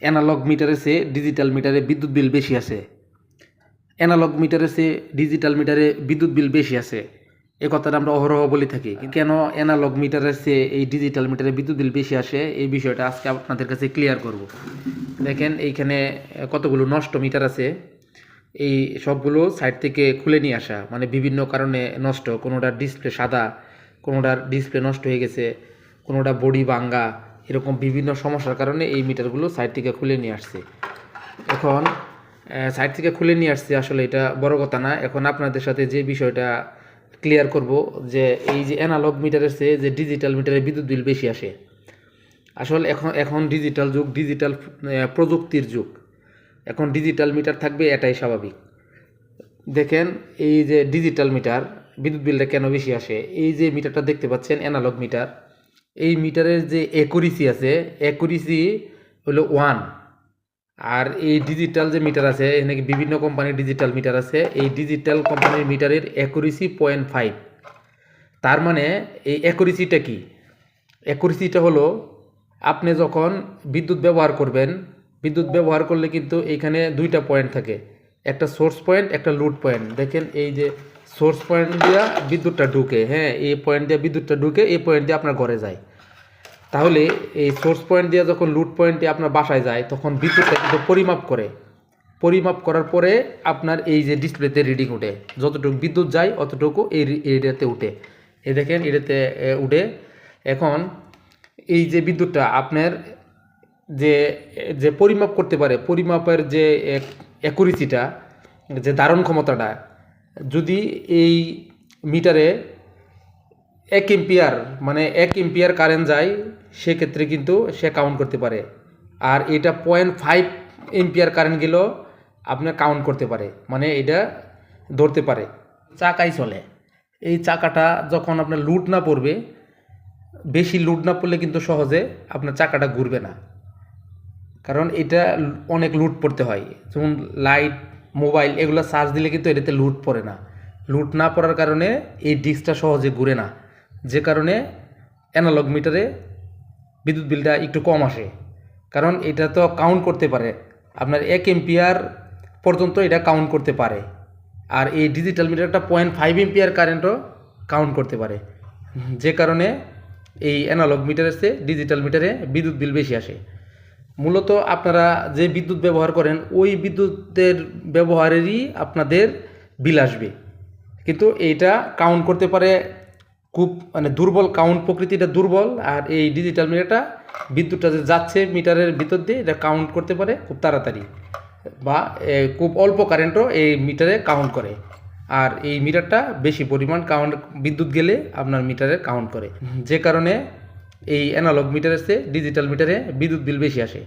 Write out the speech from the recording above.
Analogue মিটারে সে digital মিটারে বিদ্যুৎ বিল বেশি আছে। অ্যানালগ মিটারে সে ডিজিটাল মিটারে বিদ্যুৎ বিল বেশি আছে। এ কথাটা আমরা অহরহ বলে থাকি। কেন অ্যানালগ মিটারের চেয়ে এই ডিজিটাল মিটারে বিদ্যুৎ বিল বেশি আসে? এই বিষয়টা আজকে আপনাদের কাছে ক্লিয়ার করব। দেখেন এইখানে কতগুলো নষ্ট মিটার আছে। এই সবগুলো সাইড থেকে খুলে নিয়ে আসা। মানে বিভিন্ন কারণে নষ্ট। কোনোটার ডিসপ্লে সাদা কোনোটার ডিসপ্লে নষ্ট হয়ে গেছে কোনোটা বডি ভাঙ্গা এরকম বিভিন্ন সমস্যার কারণে এই মিটারগুলো সাইড থেকে খুলে নিয়ে আসছে। এখন সাইড থেকে খুলে নিয়ে আসছে আসলে এটা বড় কথা না। এখন আপনাদের সাথে যে বিষয়টা ক্লিয়ার করব যে এই যে অ্যানালগ মিটারের চেয়ে যে ডিজিটাল মিটারে বিদ্যুৎ বিল বেশি আসে। আসলে এখন এখন ডিজিটাল যুগ ডিজিটাল প্রযুক্তির যুগ। এখন ডিজিটাল মিটার থাকবে, এটাই স্বাভাবিক। দেখেন, এই যে ডিজিটাল মিটার বিদ্যুৎ বিলটা কেন বেশি আসে? এই যে মিটারটা দেখতে পাচ্ছেন অ্যানালগ মিটার এই মিটারের যে অ্যাকুরেসি আছে অ্যাকুরেসি হলো ওয়ান আর এই ডিজিটাল যে মিটার আছে, এখানে বিভিন্ন কোম্পানির ডিজিটাল মিটার আছে, এই ডিজিটাল কোম্পানির মিটারের অ্যাকুরেসি পয়েন্ট ফাইভ তার মানে এই অ্যাকুরেসিটা কি? অ্যাকুরেসিটা হলো আপনি যখন বিদ্যুৎ ব্যবহার করবেন, বিদ্যুৎ ব্যবহার করলে কিন্তু এইখানে দুইটা পয়েন্ট থাকে। একটা সোর্স পয়েন্ট একটা লুট পয়েন্ট দেখেন এই যে সোর্স পয়েন্ট দিয়ে বিদ্যুৎটা ঢুকে হ্যাঁ এই পয়েন্ট দিয়ে বিদ্যুৎটা ঢুকে এই পয়েন্ট দিয়ে আপনার ঘরে যায়। তাহলে এই সোর্স পয়েন্ট দিয়ে যখন লুট পয়েন্টে আপনার বাসায় যায়, তখন বিদ্যুৎটা কিন্তু পরিমাপ করে। পরিমাপ করার পরে আপনার এই যে ডিসপ্লেতে রিডিং উঠে। যতটুকু বিদ্যুৎ যায়, অতটুকু এই এরিয়াতে উঠে। এই দেখেন, এটাতে উঠে। এখন এই যে বিদ্যুৎটা আপনার যে যে পরিমাপ করতে পারে, পরিমাপের যে অ্যাকুরেসিটা যে ধারণ ক্ষমতাটা যদি এই মিটারে এক এম্পিয়ার মানে এক এম্পিয়ার কারেন্ট যায়, সেক্ষেত্রে কিন্তু সে কাউন্ট করতে পারে। আর এটা পয়েন্ট ফাইভ এম্পিয়ার কারেন্ট গেলেও আপনার কাউন্ট করতে পারে মানে এটা ধরতে পারে। চাকাই চলে। এই চাকাটা যখন আপনার লুট না পড়বে, বেশি লুট না পড়লে কিন্তু সহজে আপনার চাকাটা ঘুরবে না। কারণ এটা অনেক লুট পড়তে হয়। যেমন লাইট মোবাইল এগুলো চার্জ দিলে কিন্তু এটাতে লুট পড়ে না। লুট না পড়ার কারণে এই ডিস্কটা সহজে ঘুরে না। যে কারণে অ্যানালগ মিটারে বিদ্যুৎ বিলটা একটু কম আসে। কারণ এটা তো কাউন্ট করতে পারে। আপনার এক এম্পিয়ার পর্যন্ত এটা কাউন্ট করতে পারে। আর এই ডিজিটাল মিটারটা পয়েন্ট ফাইভ এম্পিয়ার কারেন্টও কাউন্ট করতে পারে। যে কারণে এই অ্যানালগ মিটারের চেয়ে ডিজিটাল মিটারে বিদ্যুৎ বিল বেশি আসে। মূলত আপনারা যে বিদ্যুৎ ব্যবহার করেন, ওই বিদ্যুতের ব্যবহারেরই আপনাদের বিল আসবে। কিন্তু এইটা কাউন্ট করতে পারে খুব মানে দুর্বল কাউন্ট প্রকৃতিটা দুর্বল, আর এই ডিজিটাল মিটারটা বিদ্যুৎটা যে যাচ্ছে মিটারের ভিতর দিয়ে, এটা কাউন্ট করতে পারে খুব তাড়াতাড়ি। বা খুব অল্প কারেন্টও এই মিটারে কাউন্ট করে। আর এই মিটারটা বেশি পরিমাণ কাউন্ট বিদ্যুৎ গেলে আপনার মিটারে কাউন্ট করে। যে কারণে এই অ্যানালগ মিটারের চেয়ে ডিজিটাল মিটারে বিদ্যুৎ বিল বেশি আসে।